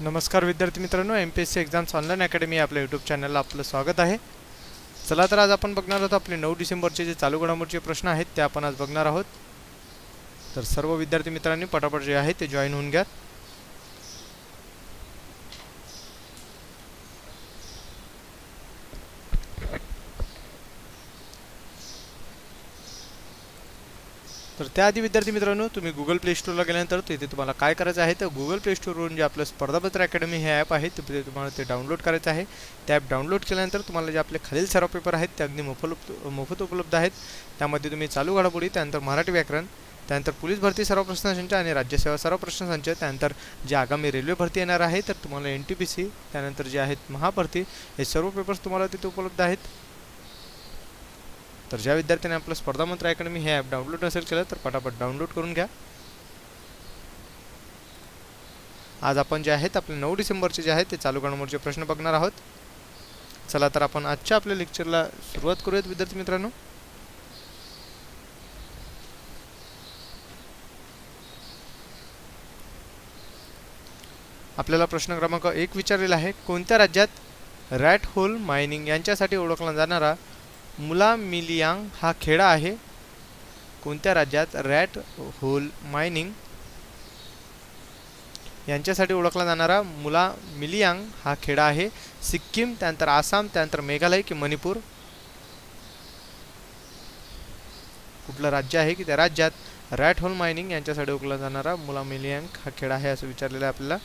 नमस्कार विद्यार्थी मित्रांनो M P S C exams online academy आपल्या यूट्यूब चॅनलला आपलं स्वागत आहे. चला तर आज आपण बघणार आहोत आपले नऊ डिसेंबरचे जे चालू घडामोडचे प्रश्न आहेत ते आपण आज बघणार आहोत. तर सर्व विद्यार्थी मित्रांनी पटापट जे आहे ते जॉईन होऊन घ्या. त्याआधी विद्यार्थी मित्रांनो तुम्ही गुगल प्ले स्टोअरला गेल्यानंतर तिथे तुम्हाला काय करायचं आहे तर गुगल प्ले स्टोअरवरून जे आपलं स्पर्धापत्र अकॅडमी हे ॲप आहे तिथे तुम्हाला ते डाउनलोड करायचं आहे. ते ॲप डाउनलोड केल्यानंतर तुम्हाला जे आपले खालील सर्व पेपर आहेत ते अगदी मोफत मोफत उपलब्ध आहेत. त्यामध्ये तुम्ही चालू घडामोडी त्यानंतर मराठी व्याकरण त्यानंतर पोलीस भरती सर्व प्रश्नसंच आणि राज्यसेवा सर्व प्रश्नसंच त्यानंतर जे आगामी रेल्वे भरती येणार आहे तर तुम्हाला एन टी पी सी त्यानंतर जे आहेत महाभरती हे सर्व पेपर्स तुम्हाला तिथे उपलब्ध आहेत. तर ज्या विद्यार्थ्यांनी आपलं स्पर्धा मंत्र अकॅडमी हे ॲप डाउनलोड नसेल केलं तर पटापट डाउनलोड करून घ्या. आज आपण जे आहेत आपले नऊ डिसेंबरचे जे आहेत ते चालू घडामोडीचे प्रश्न बघणार आहोत. चला तर आपण आजच्या आपल्या लेक्चरला सुरुवात करूयात विद्यार्थी मित्रांनो. आपल्याला प्रश्न क्रमांक एक विचारलेला आहे कोणत्या राज्यात रॅट होल मायनिंग यांच्यासाठी ओळखला जाणारा मुला मिलियांग हा खेडा आहे. कोणत्या राज्यात? Rat hole mining. यांच्यासाठी ओळखला जाणारा मुला मिलियांग हा खेडा आहे. सिक्कीम त्यानंतर आसाम त्यानंतर मेघालय की मणिपूर. कुठलं राज्य आहे की त्या राज्यात? रॅट होल मायनिंग यांच्यासाठी ओळखला जाणारा मुला मिलियांग हा खेडा आहे असं विचारलेलं आहे आपल्याला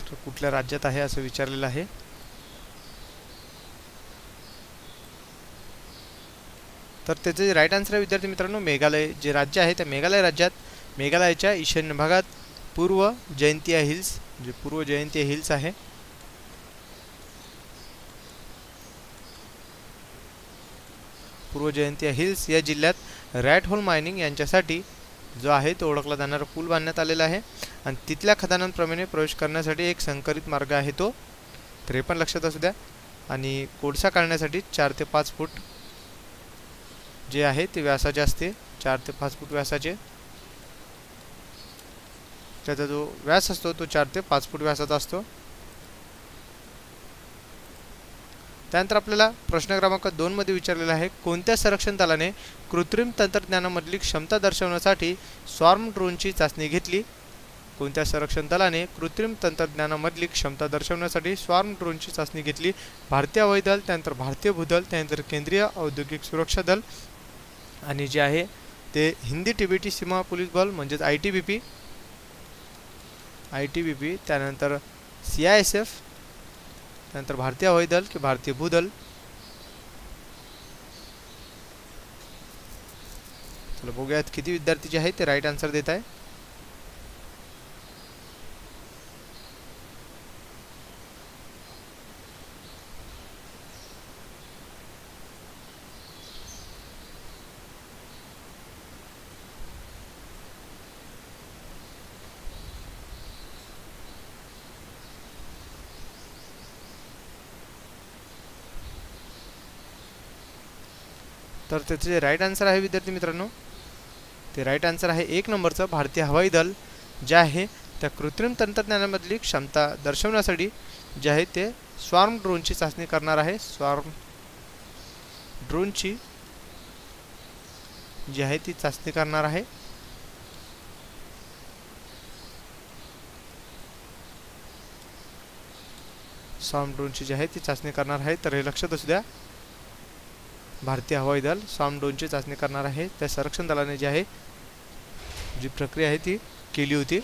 तर कुठल्या राज्यात आहे असं विचारलेलं आहे. तर त्याचे जे राईट आन्सर आहे विद्यार्थी मित्रांनो मेघालय जे राज्य आहे त्या मेघालय राज्यात मेघालयाच्या ईशान्य भागात पूर्व जयंतिया हिल्स जे पूर्व जयंतिया हिल्स आहे. पूर्व जयंतिया हिल्स या जिल्ह्यात रॅट होल मायनिंग यांच्यासाठी जो आहे तो ओळखला जाणारा पूल बांधण्यात आलेला आहे. आणि तिथल्या खदानांप्रमाणे प्रवेश करण्यासाठी एक संकरित मार्ग आहे तो. तर हे पण लक्षात असू द्या. आणि कोळसा काढण्यासाठी चार ते पाच फूट जे आहे ते व्यासाचे असते. चार ते पाच फूट व्यासाचे. त्याचा जो व्यास असतो तो चार ते पाच फूट व्यासाचा असतो. त्यानंतर आपल्याला प्रश्न क्रमांक दोनमध्ये विचारलेला आहे कोणत्या संरक्षण दलाने कृत्रिम तंत्रज्ञानामधली क्षमता दर्शवण्यासाठी स्वार्म ड्रोनची चाचणी घेतली? कोणत्या संरक्षण दलाने कृत्रिम तंत्रज्ञानामधली क्षमता दर्शवण्यासाठी स्वार्म ड्रोनची चाचणी घेतली? भारतीय हवाई दल त्यानंतर भारतीय भूदल त्यानंतर केंद्रीय औद्योगिक सुरक्षा दल आणि जे आहे ते हिंदी टिबेटी सीमा पोलीस बल म्हणजेच I T B P I T B P त्यानंतर सी आय एस एफ त्यानंतर भारतीय हवाई दल की भारतीय भूदल चला बघूयात किती विद्यार्थी जे आहेत ते राईट आन्सर देत आहे. तर त्याचे जे राईट आन्सर आहे विद्यार्थी मित्रांनो ते राईट आन्सर आहे एक नंबरचं भारतीय हवाई दल जे आहे त्या कृत्रिम तंत्रज्ञानामधली क्षमता दर्शवण्यासाठी जे आहे ते स्वार्म ड्रोनची चाचणी करणार आहे. स्वार्म ड्रोनची जी आहे ती चाचणी करणार आहे. स्वार्म ड्रोनची जी आहे ती चाचणी करणार आहे. तर हे लक्षात असू द्या. भारतीय हवाई दल स्वाम डोनची चाचणी करणार आहे. त्या संरक्षण दलाने जी आहे जी प्रक्रिया आहे ती केली होती.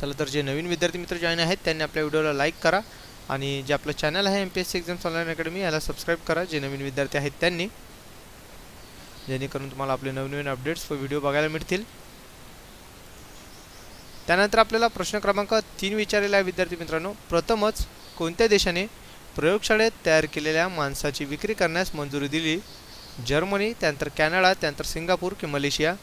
चला तर जे नवीन विद्यार्थी मित्र जॉईन आहेत त्यांनी आपल्या व्हिडिओला लाईक करा आणि जे आपलं चॅनल आहे M P S C exams online academy याला सबस्क्राईब करा. जे नवीन विद्यार्थी आहेत त्यांनी जेणेकरून तुम्हाला आपले नवनवीन अपडेट्स व व्हिडिओ बघायला मिळतील. त्यानंतर आपल्याला प्रश्न क्रमांक तीन विचारलेला आहे विद्यार्थी मित्रांनो. प्रथमच कोणत्या देशाने प्रयोगशाळेत तयार केलेल्या मांसाची विक्री करण्यास मंजुरी दिली. जर्मनी त्यानंतर कॅनडा त्यानंतर सिंगापूर की मलेशिया.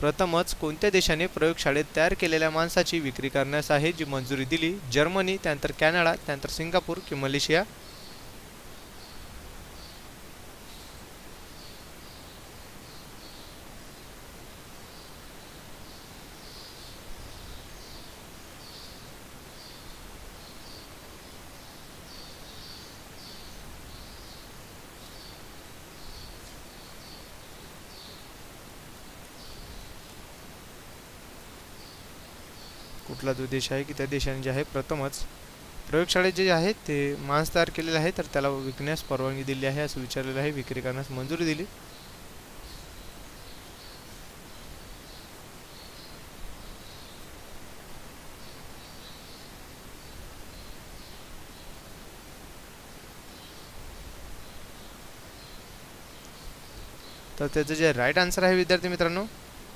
प्रथमच कोणत्या देशाने प्रयोगशाळेत तयार केलेल्या मांसाची विक्री करण्यास आहे जी मंजुरी दिली? जर्मनी त्यानंतर कॅनडा त्यानंतर सिंगापूर की मलेशिया. कुठला जो देश आहे की त्या देशाने जे आहे प्रथमच प्रयोगशाळेत जे आहे ते मांस तयार केलेले आहे तर त्याला विकण्यास परवानगी दिली आहे असं विचारलेलं आहे. विक्री करण्यास मंजुरी दिली. तर त्याचं जे राईट आन्सर आहे विद्यार्थी मित्रांनो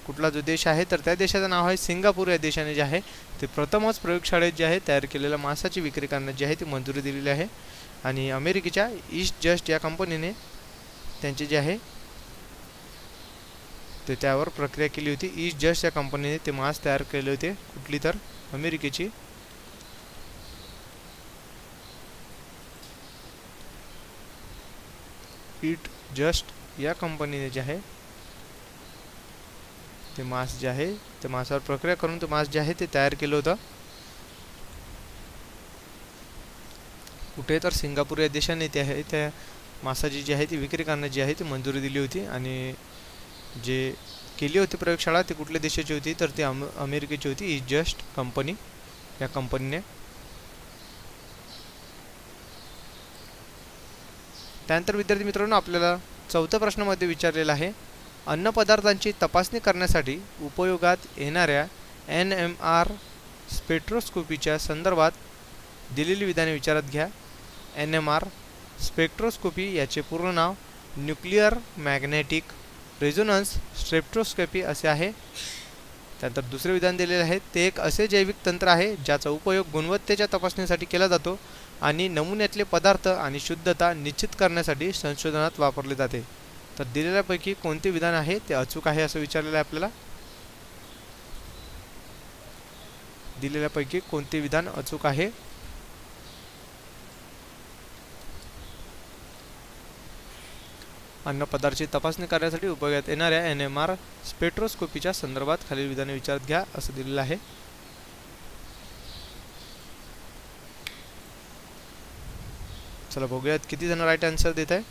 कुठला जो देश आहे तर त्या देशाचं नाव आहे सिंगापूर. या देशाने जे आहे ते प्रथमच प्रयोगशाळेत जे आहे तयार केलेल्या मांसाची विक्री करण्यात जी आहे ती मंजुरी दिलेली आहे. आणि अमेरिकेच्या ईस्ट जस्ट या कंपनीने त्यांचे जे आहे ते त्यावर प्रक्रिया केली होती. ईस्ट जस्ट या कंपनीने ते मांस तयार केले होते कुठली तर अमेरिकेची. ईट जस्ट या कंपनीने जे आहे ते मांस जे आहे ते मांसावर प्रक्रिया करून ते मांस जे आहे ते तयार केलं होतं. कुठे तर सिंगापूर या देशाने ते आहे त्या मासाची जी आहे ती विक्री करण्याची जी आहे ती मंजुरी दिली होती आणि जे केली होती प्रयोगशाळा ती कुठल्या देशाची होती तर ती अम अमेरिकेची होती. इज जस्ट कंपनी या कंपनीने त्यानंतर विद्यार्थी मित्रांनो आपल्याला चौथ्या प्रश्नामध्ये विचारलेला आहे अन्नपदार्थांची तपासणी करण्यासाठी उपयोगात येणाऱ्या एन एम आर स्पेक्ट्रोस्कोपीच्या संदर्भात दिलेली विधाने विचारात घ्या. एन एम आर स्पेक्ट्रोस्कोपी याचे पूर्ण नाव न्यूक्लिअर मॅग्नेटिक रेझोनन्स स्ट्रेप्ट्रोस्कोपी असे आहे. त्यानंतर दुसरे विधान दिलेले आहे. ते एक असे जैविक तंत्र आहे ज्याचा उपयोग गुणवत्तेच्या तपासणीसाठी केला जातो आणि नमुन्यातले पदार्थ आणि शुद्धता निश्चित करण्यासाठी संशोधनात वापरले जाते. तर दिलेल्यापैकी कोणते विधान आहे? ते अचूक आहे असं विचारलेलं आहे आपल्याला. दिलेल्यापैकी कोणते विधान अचूक आहे? अन्नपदार्थाची तपासणी करण्यासाठी उपयोगात येणाऱ्या एन एम आर स्पेट्रोस्कोपीच्या संदर्भात खालील विधाने विचारात घ्या असं दिलेलं आहे. चला बघूयात किती जण राईट आन्सर देत आहे.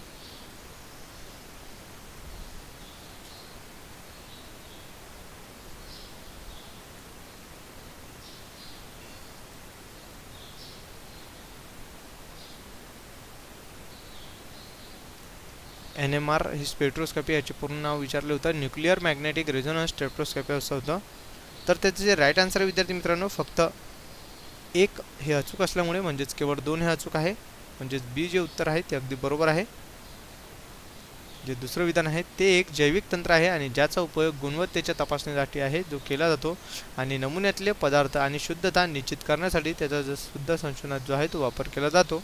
एन एम आर ही स्पेक्ट्रोस्कोपी याचे पूर्ण नाव विचारलं होतं. न्यूक्लिअर मॅग्नेटिक रेझोनन्स स्पेक्ट्रोस्कोपी असं होतं. तर त्याचं जे राईट आन्सर आहे विद्यार्थी मित्रांनो फक्त एक हे अचूक असल्यामुळे म्हणजेच केवळ दोन हे अचूक आहे म्हणजेच बी जे उत्तर आहे ते अगदी बरोबर आहे. जे दुसरं विधान आहे ते एक जैविक तंत्र आहे आणि ज्याचा उपयोग गुणवत्तेच्या तपासणीसाठी आहे जो केला जातो. आणि नमुन्यातले पदार्थ आणि शुद्धता निश्चित करण्यासाठी त्याचा जो शुद्ध संशोधनात जो आहे तो वापर केला जातो.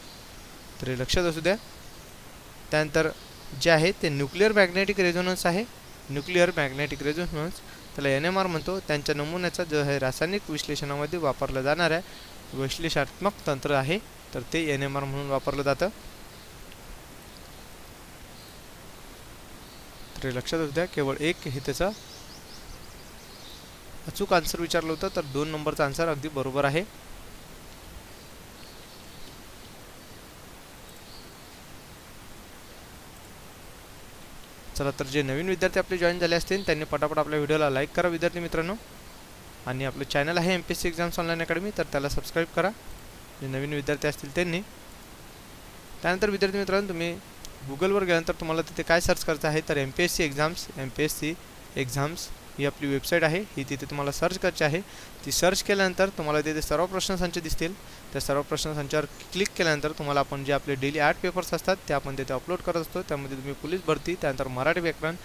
तर हे लक्षात असू द्या. त्यानंतर जे आहे ते न्यूक्लिअर मॅग्नेटिक रेझोनन्स आहे. न्यूक्लिअर मॅग्नेटिक रेझोनन्स त्याला एन एम आर म्हणतो. त्यांच्या नमुन्याचा जो आहे रासायनिक विश्लेषणामध्ये वापरलं जाणाऱ्या विश्लेषणात्मक तंत्र आहे. तर ते एन एम आर म्हणून वापरलं जातं. तर लक्षात असू द्या केवळ एक हे त्याचा अचूक आन्सर विचारलं होतं तर दोन नंबरचा आन्सर अगदी बरोबर आहे. चला तर जे नवीन विद्यार्थी आपले जॉईन झाले असतील त्यांनी पटापट आपल्या व्हिडिओला लाईक करा विद्यार्थी मित्रांनो. आणि आपलं चॅनल आहे M P S C exams online academy तर त्याला सबस्क्राईब करा. जे नवीन विद्यार्थी असतील त्यांनी. त्यानंतर विद्यार्थी मित्रांनो तुम्ही गुगलवर गेल्यानंतर तुम्हाला तिथे काय सर्च करायचं आहे तर M P S C exams M P S C exams ही आपली वेबसाईट आहे. ही तिथे तुम्हाला सर्च करायची आहे. ती सर्च केल्यानंतर तुम्हाला तिथे सर्व प्रश्नसंच दिसतील. त्या सर्व प्रश्नसंचावर क्लिक केल्यानंतर तुम्हाला आपण जे आपले डेली आर्ट पेपर्स असतात ते आपण तिथे अपलोड करत असतो. त्यामध्ये तुम्ही पोलीस भरती त्यानंतर मराठी व्याकरण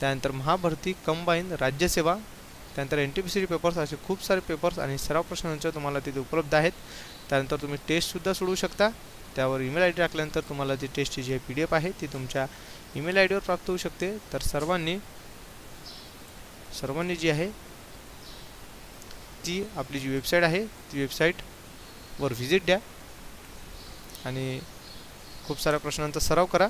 त्यानंतर महाभरती कंबाईन राज्यसेवा त्यानंतर N T P C papers असे खूप सारे पेपर्स आणि सर्व प्रश्नांचे तुम्हाला तिथे उपलब्ध आहेत. त्यानंतर तुम्ही टेस्टसुद्धा सोडवू शकता. त्यावर ईमेल आय डी टाकल्यानंतर तुम्हाला ती टेस्टची जी पी डी एफ आहे ती तुमच्या ईमेल आय डीवर प्राप्त होऊ शकते. तर सर्वांनी सर्वांनी जी आहे ती आपली जी वेबसाईट आहे ती वेबसाईट वर व्हिजिट द्या. आणि खूप साऱ्या प्रश्नांचा सराव करा.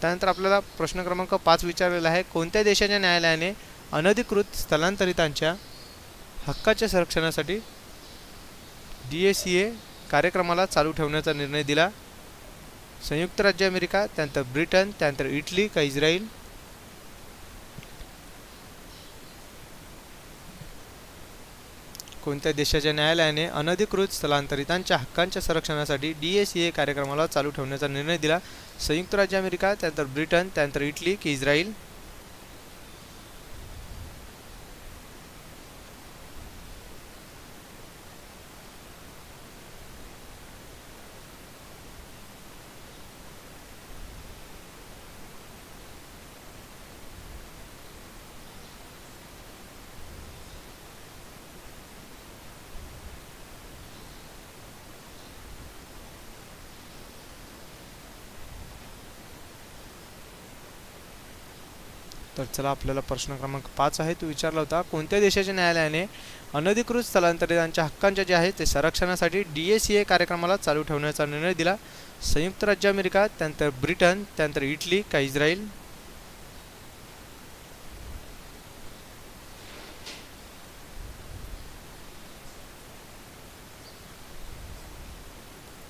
त्यानंतर आपल्याला प्रश्न क्रमांक पाच विचारलेला आहे कोणत्या देशाच्या न्यायालयाने अनधिकृत स्थलांतरितांच्या हक्काच्या संरक्षणासाठी डी ए सी ए कार्यक्रमाला चालू ठेवण्याचा निर्णय दिला? संयुक्त राज्य अमेरिका त्यानंतर ब्रिटन त्यानंतर इटली का इस्रायल? कोणत्या देशाच्या न्यायालयाने अनधिकृत स्थलांतरितांच्या हक्कांच्या संरक्षणासाठी डी ए सी ए कार्यक्रमाला चालू ठेवण्याचा निर्णय दिला? संयुक्त राज्य अमेरिका त्यानंतर ब्रिटन त्यानंतर इटली की इस्रायल तर चला आपल्याला प्रश्न क्रमांक पाच आहे. तो विचारला होता कोणत्या देशाच्या न्यायालयाने अनधिकृत स्थलांतरितांच्या हक्कांच्या जे आहेत ते संरक्षणासाठी डी ए सी ए कार्यक्रमाला चालू ठेवण्याचा निर्णय दिला? संयुक्त राज्य अमेरिका त्यानंतर ब्रिटन त्यानंतर इटली का Israel?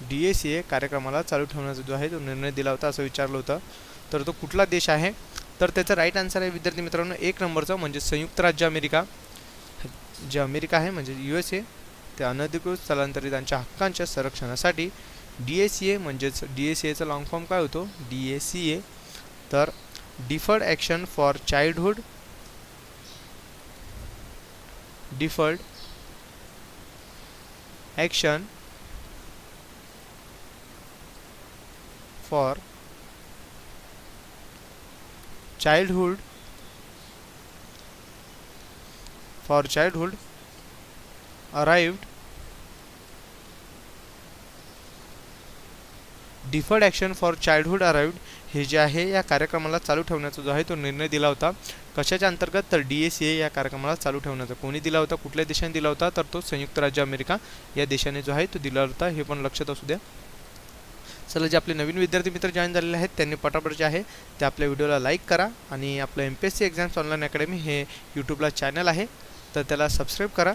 D A C A कार्यक्रमाला चालू ठेवण्याचा जो आहे तो निर्णय दिला होता असं विचारलं होतं. तर तो कुठला देश आहे? तर त्याचं राईट आन्सर आहे विद्यार्थी मित्रांनो एक नंबरचं म्हणजे संयुक्त राज्य अमेरिका. जे अमेरिका आहे म्हणजे यू एस ए त्या अनधिकृत स्थलांतरितांच्या हक्कांच्या संरक्षणासाठी डी ए सी ए म्हणजेच डी ए सी एचा लॉंग फॉर्म काय होतो? डी ए सी ए तर deferred action for childhood deferred action for childhood for childhood arrived deferred action for childhood arrived हे जे आहे या कार्यक्रमाला चालू ठेवण्याचा जो आहे तो निर्णय दिला होता. कशाच्या अंतर्गत? तर डी ए सी ए या कार्यक्रमाला चालू ठेवण्याचा. कोणी दिला होता? कुठल्या देशाने दिला होता? तर तो संयुक्त राज्य अमेरिका या देशाने जो आहे तो दिला होता. हे पण लक्षात असू द्या. चला जे आपले नवीन विद्यार्थी मित्र जॉईन झालेले आहेत त्यांनी पटापट जे आहे ते आपल्या व्हिडिओला लाईक करा आणि आपलं M P S C exams online academy हे यूट्यूबला चॅनल आहे. तर त्याला सबस्क्राईब करा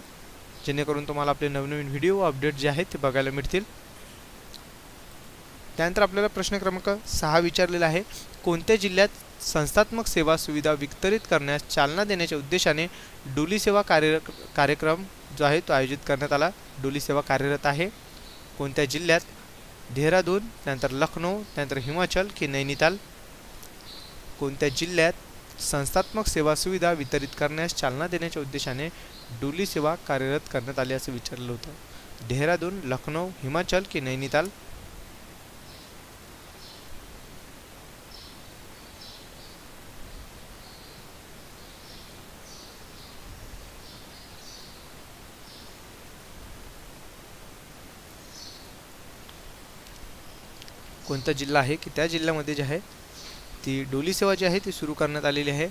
जेणेकरून तुम्हाला आपले नवनवीन व्हिडिओ अपडेट जे आहेत ते बघायला मिळतील. त्यानंतर आपल्याला प्रश्न क्रमांक सहा विचारलेला आहे कोणत्या जिल्ह्यात संस्थात्मक सेवा सुविधा वितरित करण्यास चालना देण्याच्या उद्देशाने डोली सेवा कार्य कार्यक्रम जो आहे तो आयोजित करण्यात आला. डोली सेवा कार्यरत आहे. कोणत्या जिल्ह्यात देहरादून त्यानंतर लखनौ त्यानंतर हिमाचल की नैनिताल. कोणत्या जिल्ह्यात संस्थात्मक सेवा सुविधा वितरित करण्यास चालना देण्याच्या उद्देशाने डोली सेवा कार्यरत करण्यात आली असं विचारलं होतं? देहरादून लखनौ हिमाचल की नैनिताल? कोणता जिल्हा आहे की त्या जिल्ह्यामध्ये जे आहे ती डोली सेवा जी आहे ती सुरू करण्यात आलेली आहे.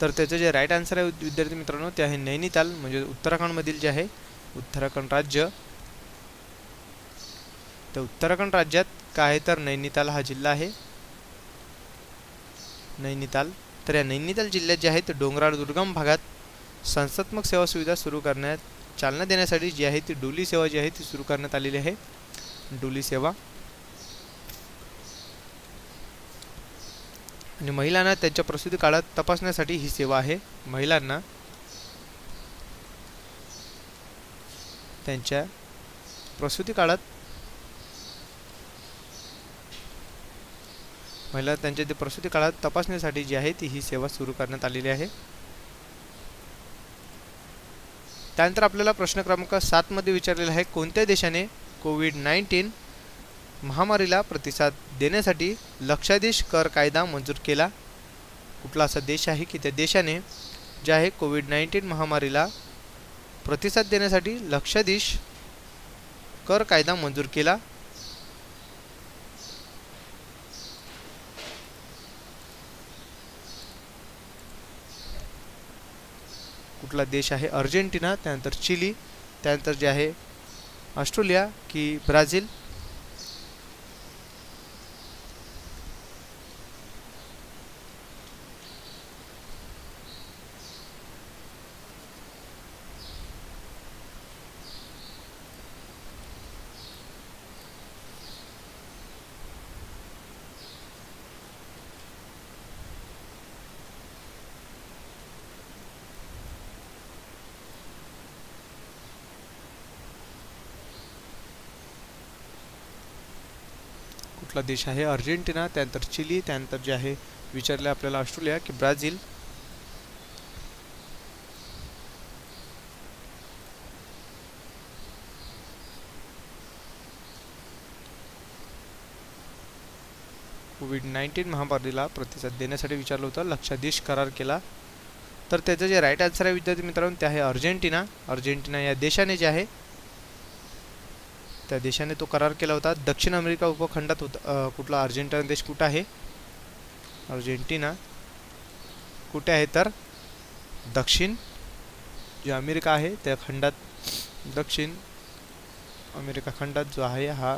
तर त्याचं जे राईट आन्सर आहे विद्यार्थी मित्रांनो ते आहे नैनिताल म्हणजे उत्तराखंडमधील जे आहे उत्तराखंड राज्य. तर उत्तराखंड राज्यात काय आहे तर नैनिताल हा जिल्हा आहे. नैनिताल. तर या नैनिताल जिल्ह्यात जे आहे ते डोंगराळ दुर्गम भागात संस्थात्मक सेवा सुविधा सुरू करण्यात चालना देण्यासाठी जी आहे ती डुली सेवा जी आहे ती सुरू करण्यात आलेली आहे. डुली सेवा. आणि महिलांना त्यांच्या प्रसूती काळात तपासण्यासाठी ही सेवा आहे. महिलांना त्यांच्या प्रसूती काळात महिला त्यांच्या ते प्रसूती काळात तपासण्यासाठी जी आहे ती ही सेवा सुरू करण्यात आलेली आहे. त्यानंतर आपल्याला प्रश्न क्रमांक सातमध्ये विचारलेला आहे कोणत्या देशाने कोविड नाईन्टीन महामारीला प्रतिसाद देण्यासाठी लक्षाधीश कर कायदा मंजूर केला? कुठला असा देश आहे की त्या देशाने जे आहे कोविड नाईन्टीन महामारीला प्रतिसाद देण्यासाठी लक्षाधीश कर कायदा मंजूर केला? कुठला देश आहे अर्जेंटिना त्यानंतर चिली त्यानंतर जे आहे ऑस्ट्रेलिया की ब्राझील कुठला देश आहे अर्जेंटिना त्यानंतर चिली त्यानंतर जे आहे विचारले आपल्याला ऑस्ट्रेलिया की ब्राझील. कोविड नाईन्टीन महामारीला प्रतिसाद देण्यासाठी विचारलं होतं लक्षाधीश करार केला. तर त्याचं जे राईट आन्सर आहे विद्यार्थी मित्रांनो ते आहे अर्जेंटिना. अर्जेंटिना या देशाने जे आहे त्या देशाने तो करार केला होता. दक्षिण अमेरिका उपखंडात होता कुठला? अर्जेंटिना देश कुठं आहे? अर्जेंटिना. कुठे आहे तर? दक्षिण जे अमेरिका आहे त्या खंडात दक्षिण अमेरिका खंडात जो आहे हा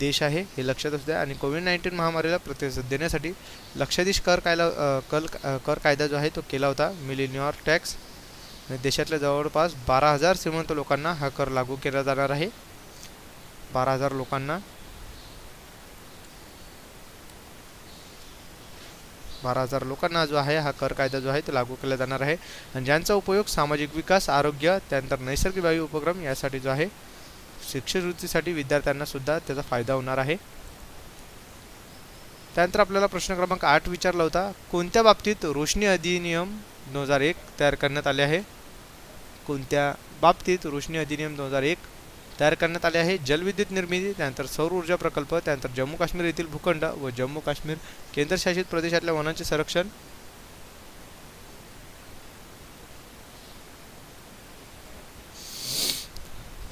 देश आहे. हे लक्षात असू द्या. आणि कोविड नाईन्टीन महामारीला प्रतिसाद देण्यासाठी लक्षाधीश कर कायदा कल कर कायदा जो आहे तो केला होता. Millionaire tax. देशातल्या जवळपास बारा हजार श्रीमंत लोकांना हा कर लागू केला जाणार आहे. बारा हजार लोकांना. बारा हजार लोकांना जो आहे हा कर कायदा जो आहे तो लागू केला जाणार आहे. आणि ज्यांचा उपयोग सामाजिक विकास आरोग्य त्यानंतर नैसर्गिक वायू उपक्रम यासाठी जो आहे शिष्यवृत्तीसाठी विद्यार्थ्यांना सुद्धा त्याचा फायदा होणार आहे. त्यानंतर आपल्याला प्रश्न क्रमांक आठ विचारला होता कोणत्या बाबतीत रोशनी अधिनियम दोन हजार एक तयार करण्यात आले आहे? कोणत्या बाबतीत रोशनी अधिनियम दोन हजार एक तयार करण्यात आले आहे? जलविद्युत निर्मिती त्यानंतर सौर ऊर्जा प्रकल्प त्यानंतर जम्मू काश्मीर येथील भूखंड व जम्मू काश्मीर केंद्रशासित प्रदेशातल्या वनांचे संरक्षण.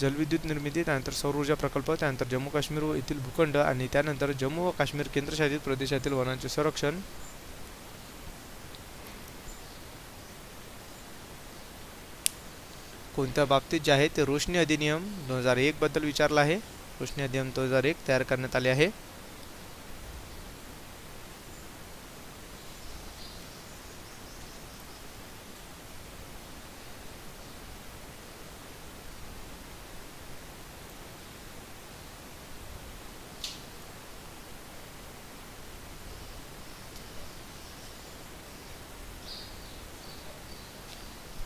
जलविद्युत निर्मिती त्यानंतर सौर ऊर्जा प्रकल्प त्यानंतर जम्मू काश्मीर व येथील भूखंड आणि त्यानंतर जम्मू व काश्मीर केंद्रशासित प्रदेशातील वनांचे संरक्षण. कोणत्या बाबतीत जे आहे ते रोशनी अधिनियम दोन हजार एकबद्दल विचारला विचारलं आहे. रोशनी अधिनियम दोन हजार एक तयार करण्यात आले आहे.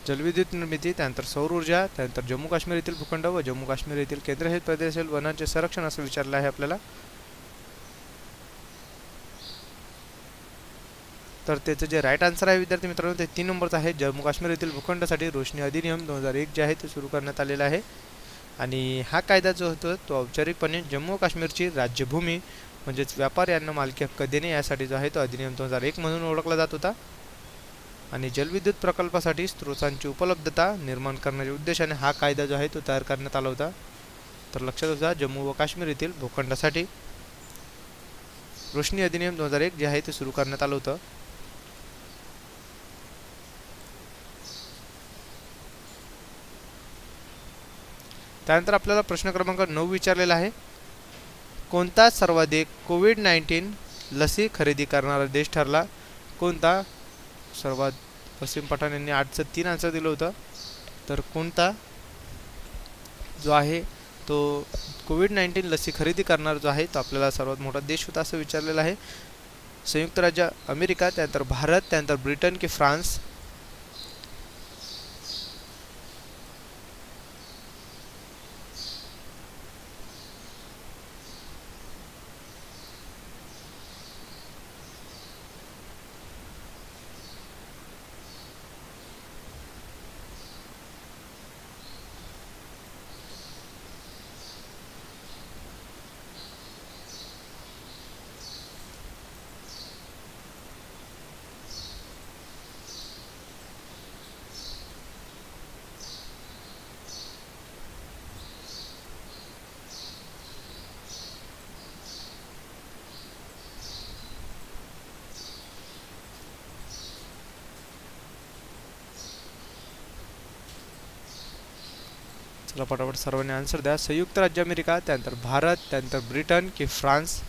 जलविद्युत निर्मिती त्यानंतर सौर ऊर्जा त्यानंतर जम्मू काश्मीर येथील भूखंड व जम्मू काश्मीर येथील केंद्रशासित प्रदेशातील वनांचे संरक्षण असं विचारलं आहे आपल्याला. तर त्याचं जे राईट आन्सर आहे विद्यार्थी मित्रांनो ते तीन नंबरचं आहे. जम्मू काश्मीर येथील भूखंडासाठी रोशनी अधिनियम दोन हजार एक जे आहे ते सुरू करण्यात आलेला आहे. आणि हा कायदा जो होतो तो औपचारिकपणे जम्मू काश्मीरची राज्यभूमी म्हणजेच व्यापार यांना मालकी हक्क देणे यासाठी जो आहे तो अधिनियम दोन हजार एक म्हणून ओळखला जात होता. आणि जलविद्युत प्रकल्पासाठी स्रोतांची उपलब्धता निर्माण करण्याच्या उद्देशाने हा कायदा जो आहे तो तयार करण्यात आला होता. तर लक्षात होता जम्मू व काश्मीर येथील भूखंडासाठी रोशनी अधिनियम दोन हजार एक जे आहे ते सुरू करण्यात आलं होतं. त्यानंतर आपल्याला प्रश्न क्रमांक नऊ विचारलेला आहे. कोणता सर्वाधिक कोविड नाईन्टीन लसी खरेदी करणारा देश ठरला? कोणता सर्वात वसीम पठाण यांनी आठचं तीन आन्सर दिलं होतं. तर कोणता? जो आहे तो कोविड नाईन्टीन लसी खरेदी करणार जो आहे तो आपल्याला सर्वात मोठा देश होता असं विचारलेलं आहे. संयुक्त राज्य अमेरिका त्यानंतर भारत त्यानंतर ब्रिटन की फ्रान्स. चला पटापट सर्वांनी आन्सर द्या. संयुक्त राज्य अमेरिका त्यानंतर भारत त्यानंतर ब्रिटन की फ्रान्स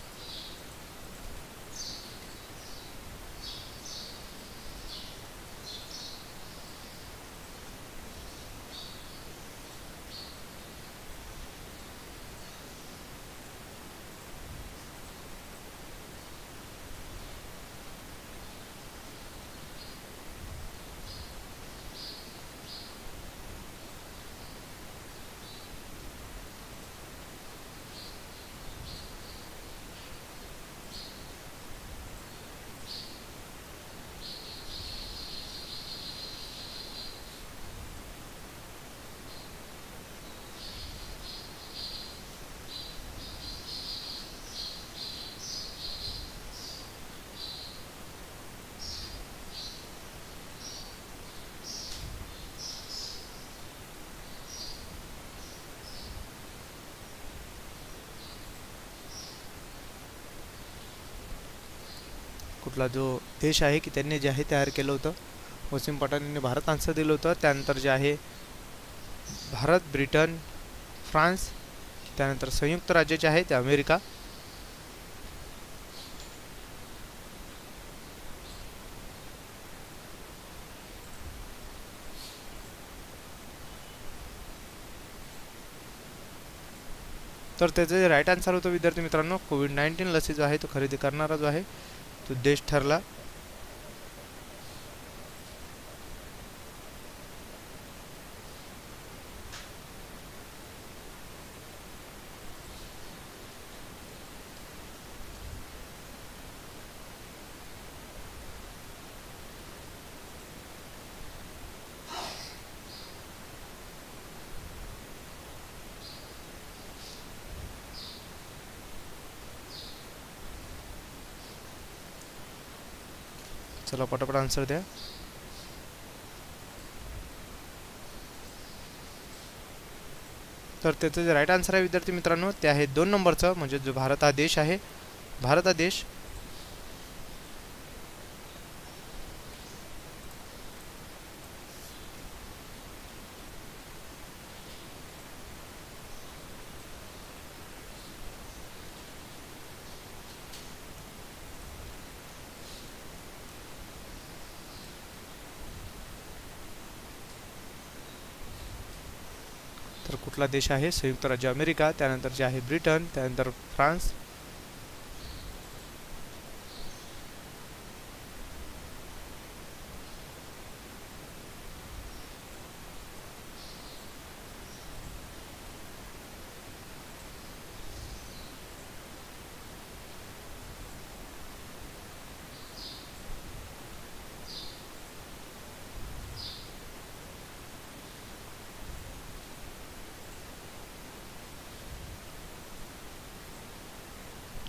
आपला जो देश आहे की त्यांनी जे आहे तयार केलं होतं. वसीम पठाण यांनी भारत आन्सर दिलं होतं. त्यानंतर जे आहे भारत ब्रिटन फ्रान्स त्यानंतर संयुक्त राज्याचे आहे ते अमेरिका. तर त्याचं जे राईट आन्सर होतं विद्यार्थी मित्रांनो कोविड नाईन्टीन लसी जो आहे तो खरेदी करणारा जो आहे तो देश ठरला. चला पटापट आन्सर द्या. तर त्याचं जे राईट आन्सर आहे विद्यार्थी मित्रांनो ते आहे दोन नंबरचं म्हणजे जो भारत हा देश आहे भारत हा देश तर कुठला देश आहे संयुक्त राज्य अमेरिका त्यानंतर जे आहे ब्रिटन त्यानंतर फ्रान्स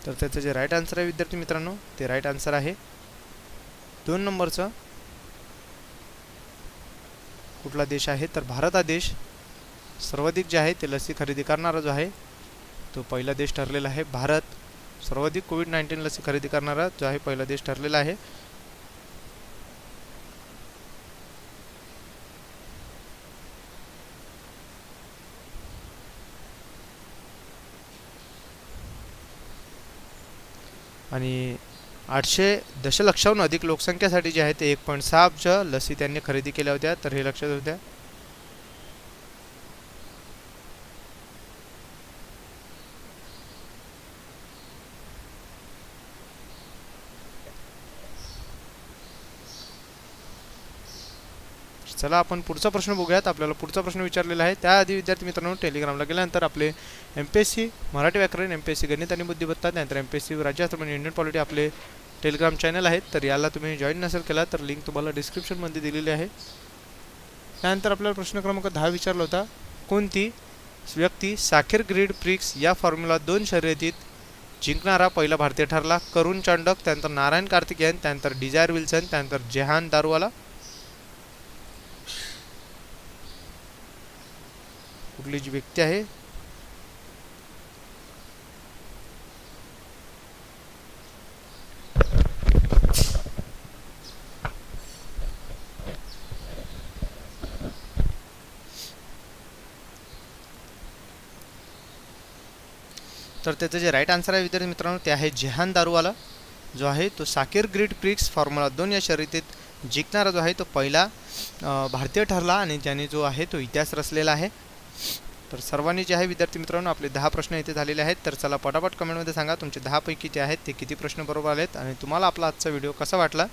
तर त्याचं जे राईट आन्सर आहे विद्यार्थी मित्रांनो ते राईट आन्सर आहे. दोन नंबरचं. कुठला देश आहे? तर भारत हा देश. सर्वाधिक जे आहे ते लसी खरेदी करणारा जो आहे तो पहिला देश ठरलेला आहे भारत. सर्वाधिक कोविड नाईन्टीन लसी खरेदी करणारा जो आहे पहिला देश ठरलेला आहे. आणि आठशे दशलक्षाहून अधिक लोकसंख्येसाठी जे आहे ते एक पॉईंट सहा अब्ज लसी त्यांनी खरेदी केल्या होत्या तर हे लक्षात होत्या चला आपण पुढचा प्रश्न बघूयात. आपल्याला पुढचा प्रश्न विचारलेला आहे. त्याआधी विद्यार्थी मित्रांनो टेलिग्रामला गेल्यानंतर आपले M P S C Marathi व्याकरण एम पी एस सी गणित आणि बुद्धिमत्ता त्यानंतर एम पी एस सी राज्यास्त्र म्हणजे इंडियन पॉलिटी आपले टेलिग्राम चॅनल आहेत. तर याला तुम्ही जॉईन नसेल केला तर लिंक तुम्हाला डिस्क्रिप्शनमध्ये दिलेली आहे. त्यानंतर आपल्याला प्रश्न क्रमांक दहा विचारला होता. कोणती व्यक्ती साखर ग्रीड प्रिक्स या फॉर्म्युला दोन शर्यतीत जिंकणारा पहिला भारतीय ठरला? करुण चांडक त्यानंतर नारायण कार्तिकेयन त्यानंतर डिझायर विल्सन त्यानंतर जेहान दारूवाला. कुठली जी व्यक्ती आहे तर त्याचं जे राईट आन्सर आहे विद्यार्थी मित्रांनो ते आहे जेहान दारूवाला जो आहे तो साकीर ग्रीड प्रिक्स फॉर्म्युला दोन या शर्यतीत जिंकणारा जो आहे तो पहिला भारतीय ठरला आणि ज्याने जो आहे तो इतिहास रचलेला आहे. तर सर्वांनी जे आहे विद्यार्थी मित्रांनो आपले दहा प्रश्न इथे झालेले आहेत. तर चला पटापट कमेंटमध्ये सांगा तुमचे दहापैकी जे आहेत ते किती प्रश्न बरोबर आलेत आणि तुम्हाला आपला आजचा व्हिडिओ कसा वाटला?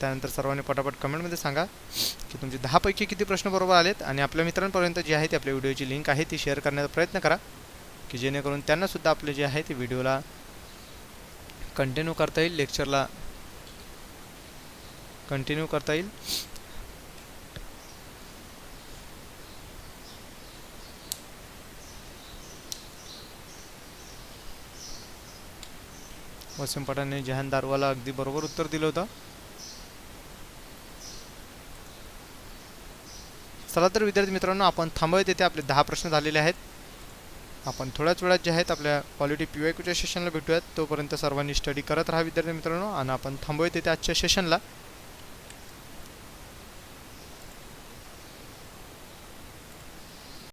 त्यानंतर सर्वांनी पटापट कमेंटमध्ये सांगा की तुमचे दहापैकी किती प्रश्न बरोबर आलेत आणि आपल्या मित्रांपर्यंत जी आहे ती आपल्या व्हिडिओची लिंक आहे ती शेअर करण्याचा प्रयत्न करा. की जेणेकरून त्यांनासुद्धा आपले जे आहे ते व्हिडिओला कंटिन्यू करता येईल लेक्चरला कंटिन्यू करता येईल. वसीम पठाणने जहान दारवाला अगदी बरोबर उत्तर दिलं होतं. चला तर विद्यार्थी मित्रांनो आपण थांबवत येथे आपले दहा प्रश्न झालेले आहेत. आपण थोड्याच वेळात जे आहेत आपल्या क्वालिटी पी वाय क्यूच्या सेशनला भेटूयात. तोपर्यंत सर्वांनी स्टडी करत राहा विद्यार्थी मित्रांनो. आणि आपण थांबवत येते आजच्या सेशनला